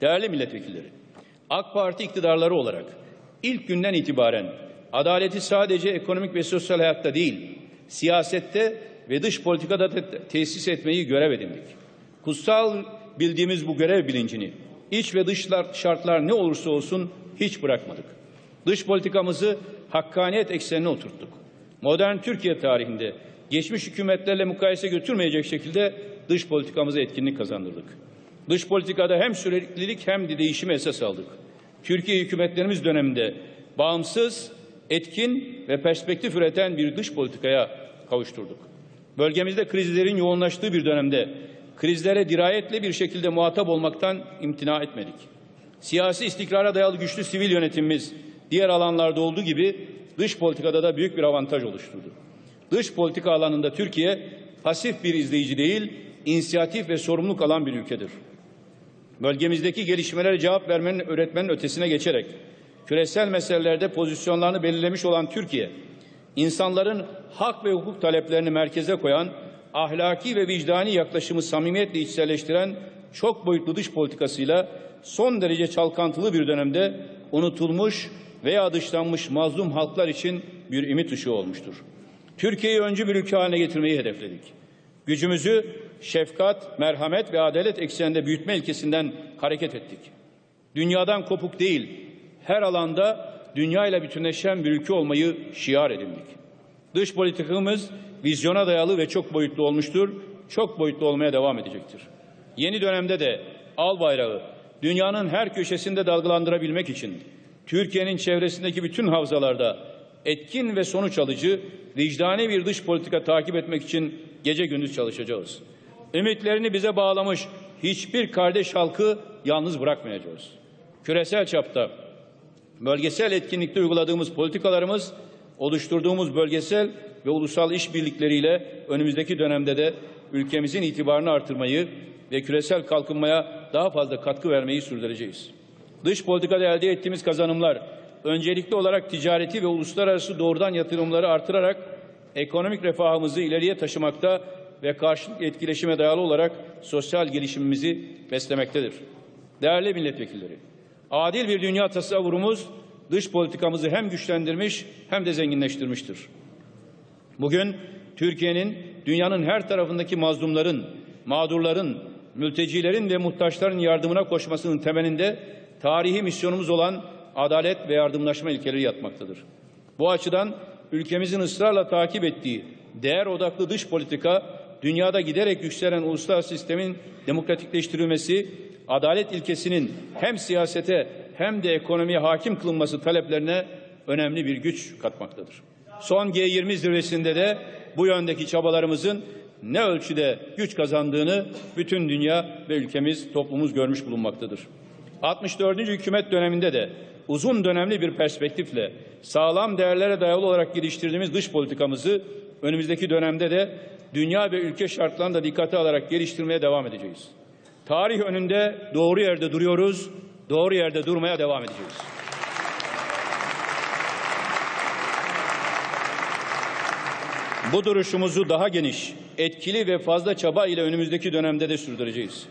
Değerli milletvekilleri, AK Parti iktidarları olarak ilk günden itibaren adaleti sadece ekonomik ve sosyal hayatta değil, siyasette ve dış politikada da te- tesis etmeyi görev edindik. Kutsal bildiğimiz bu görev bilincini iç ve dış şartlar ne olursa olsun hiç bırakmadık. Dış politikamızı hakkaniyet eksenine oturttuk. Modern Türkiye tarihinde geçmiş hükümetlerle mukayese götürmeyecek şekilde dış politikamıza etkinlik kazandırdık. Dış politikada hem süreklilik hem de değişimi esas aldık. Türkiye hükümetlerimiz döneminde bağımsız, etkin ve perspektif üreten bir dış politikaya kavuşturduk. Bölgemizde krizlerin yoğunlaştığı bir dönemde krizlere dirayetle bir şekilde muhatap olmaktan imtina etmedik. Siyasi istikrara dayalı güçlü sivil yönetimimiz diğer alanlarda olduğu gibi dış politikada da büyük bir avantaj oluşturdu. Dış politika alanında Türkiye pasif bir izleyici değil, inisiyatif ve sorumluluk alan bir ülkedir. Bölgemizdeki gelişmelere cevap vermenin öğretmenin ötesine geçerek küresel meselelerde pozisyonlarını belirlemiş olan Türkiye, insanların hak ve hukuk taleplerini merkeze koyan, ahlaki ve vicdani yaklaşımı samimiyetle içselleştiren çok boyutlu dış politikasıyla son derece çalkantılı bir dönemde unutulmuş veya dışlanmış mazlum halklar için bir ümit ışığı olmuştur. Türkiye'yi öncü bir ülke haline getirmeyi hedefledik. Gücümüzü şefkat, merhamet ve adalet ekseninde büyütme ilkesinden hareket ettik. Dünyadan kopuk değil, her alanda dünyayla bütünleşen bir ülke olmayı şiar edindik. Dış politikamız vizyona dayalı ve çok boyutlu olmuştur, çok boyutlu olmaya devam edecektir. Yeni dönemde de al bayrağı dünyanın her köşesinde dalgalandırabilmek için Türkiye'nin çevresindeki bütün havzalarda etkin ve sonuç alıcı, vicdani bir dış politika takip etmek için gece gündüz çalışacağız. Ümitlerini bize bağlamış hiçbir kardeş halkı yalnız bırakmayacağız. Küresel çapta bölgesel etkinlikte uyguladığımız politikalarımız, oluşturduğumuz bölgesel ve ulusal işbirlikleriyle önümüzdeki dönemde de ülkemizin itibarını artırmayı ve küresel kalkınmaya daha fazla katkı vermeyi sürdüreceğiz. Dış politikada elde ettiğimiz kazanımlar öncelikli olarak ticareti ve uluslararası doğrudan yatırımları artırarak ekonomik refahımızı ileriye taşımakta ve karşılık etkileşime dayalı olarak sosyal gelişimimizi beslemektedir. Değerli milletvekilleri, adil bir dünya tasavvurumuz dış politikamızı hem güçlendirmiş hem de zenginleştirmiştir. Bugün Türkiye'nin dünyanın her tarafındaki mazlumların, mağdurların, mültecilerin ve muhtaçların yardımına koşmasının temelinde tarihi misyonumuz olan adalet ve yardımlaşma ilkeleri yatmaktadır. Bu açıdan ülkemizin ısrarla takip ettiği değer odaklı dış politika, dünyada giderek yükselen uluslararası sistemin demokratikleştirilmesi, adalet ilkesinin hem siyasete hem de ekonomiye hakim kılınması taleplerine önemli bir güç katmaktadır. Son G20 zirvesinde de bu yöndeki çabalarımızın ne ölçüde güç kazandığını bütün dünya ve ülkemiz, toplumumuz görmüş bulunmaktadır. 64. hükümet döneminde de uzun dönemli bir perspektifle sağlam değerlere dayalı olarak geliştirdiğimiz dış politikamızı önümüzdeki dönemde de dünya ve ülke şartlarını da dikkate alarak geliştirmeye devam edeceğiz. Tarih önünde doğru yerde duruyoruz, doğru yerde durmaya devam edeceğiz. Bu duruşumuzu daha geniş, etkili ve fazla çaba ile önümüzdeki dönemde de sürdüreceğiz.